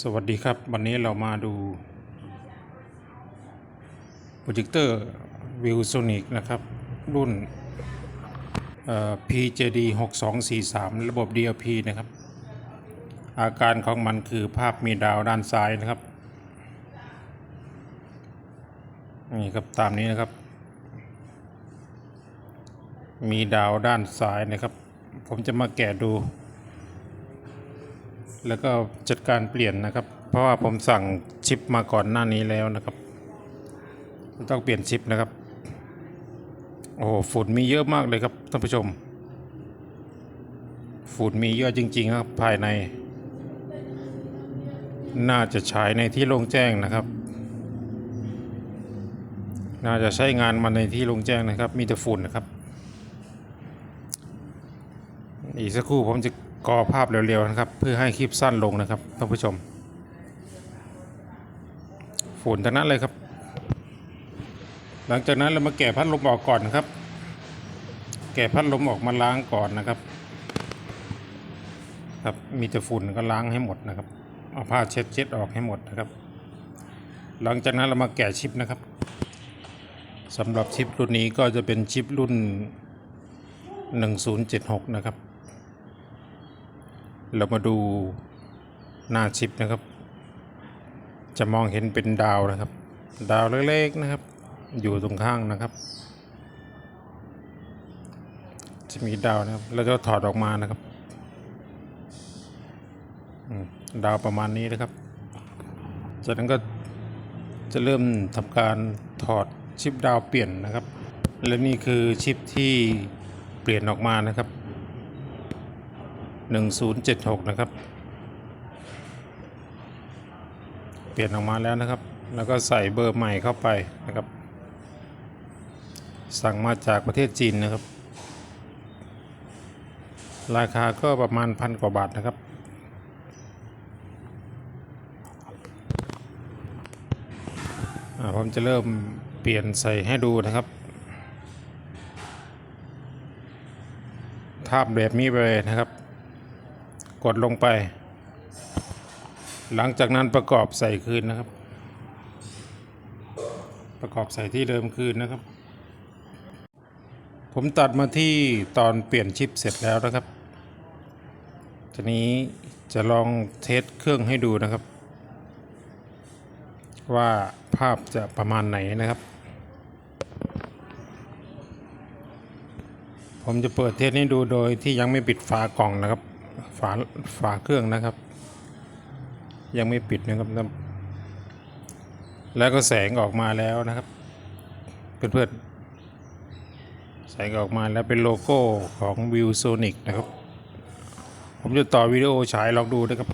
สวัสดีครับ วันนี้เรามาดูโปรเจคเตอร์วิวโซนิกนะครับ รุ่นเอ่อ PJD 6243 ระบบ DLP นะครับ อาการของมันคือภาพมีดาวด้านซ้ายนะครับ นี่ครับ ตามนี้นะครับ มีดาวด้านซ้ายนะครับ ผมจะมาแกะดู แล้วก็จัดการเปลี่ยนนะครับ เพราะว่าผมสั่งชิปมาก่อนหน้านี้แล้วนะครับ ต้องเปลี่ยนชิปนะครับ โอ้ฝุ่นมีเยอะมากเลยครับท่านผู้ชม ฝุ่นมีเยอะจริง ๆ ครับภายใน น่าจะฉายในที่โล่งแจ้งนะครับ น่าจะใช้งานมาในที่โล่งแจ้งนะครับ มีแต่ฝุ่นนะครับ อีกสักครู่ผมจะ กอภาพเร็วๆนะครับ เพื่อให้คลิปสั้นลงนะครับท่านผู้ชม ฝุ่นทั้งนั้นเลยครับ หลังจากนั้นเรามาแกะพัดลมออกก่อนนะครับ แกะพัดลมออกมาล้างก่อนนะครับ ครับมีแต่ฝุ่นก็ล้างให้หมดนะครับเอาผ้าเช็ดเช็ดออกให้หมดนะครับ หลังจากนั้นเรามาแกะชิปนะครับสำหรับชิปรุ่นนี้ก็จะเป็นชิปรุ่น 1076 นะครับ เรามาดูหน้าชิปนะครับ จะมองเห็นเป็นดาวนะครับ ดาวเล็กๆนะครับ อยู่ตรงข้างนะครับ จะมีดาวนะครับแล้วก็ถอดออกมานะครับดาวประมาณนี้นะครับ จากนั้นก็จะเริ่มทำการถอดชิปดาวเปลี่ยนนะครับ และนี่คือชิปที่เปลี่ยนออกมานะครับ 1076 นะครับ เปลี่ยนออกมาแล้วนะครับ แล้วก็ใส่เบอร์ใหม่เข้าไปนะครับ สั่งมาจากประเทศจีนนะครับ ราคาก็ประมาณพันกว่าบาทนะครับผมจะเริ่มเปลี่ยนใส่ให้ดูนะครับทาบแบบนี้ไปเลยนะครับ กดลงไป หลังจากนั้นประกอบใส่คืนนะครับ ประกอบใส่ที่เดิมคืนนะครับ ผมตัดมาที่ตอนเปลี่ยนชิปเสร็จแล้วนะครับทีนี้จะลองเทสเครื่องให้ดูนะครับ ว่าภาพจะประมาณไหนนะครับ ผมจะเปิดเทสให้ดูโดยที่ยังไม่ปิดฝากล่องนะครับ ฝาฝาเครื่องนะครับ ยังไม่ปิดนะครับ แล้วก็แสงออกมาแล้วนะครับเพื่อนๆแสงออกมาแล้วเป็นโลโก้ของ v i e w Sonic นะครับ ผมจะต่อวิดีโอฉายลองดูนะครับ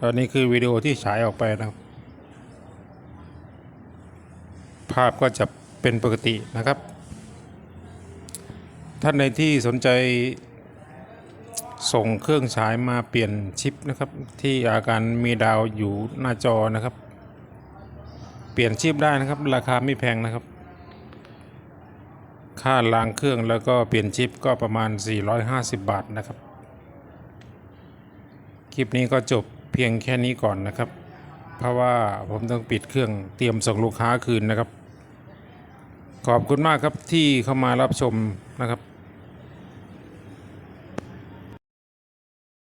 ตอนนี้คือวิดีโอที่ฉายออกไปนะครับ ภาพก็จะเป็นปกตินะครับ ท่านในที่สนใจส่งเครื่องฉายมาเปลี่ยนชิปนะครับ ที่อาการมีดาวอยู่หน้าจอนะครับ เปลี่ยนชิปได้นะครับ ราคาไม่แพงนะครับ ค่าล้างเครื่องแล้วก็เปลี่ยนชิปก็ประมาณ 450 บาทนะครับ คลิปนี้ก็จบเพียงแค่นี้ก่อนนะครับ เพราะว่าผมต้องปิดเครื่องเตรียมส่งลูกค้าคืนนะครับ ขอบคุณมากครับที่เข้ามารับชมนะครับ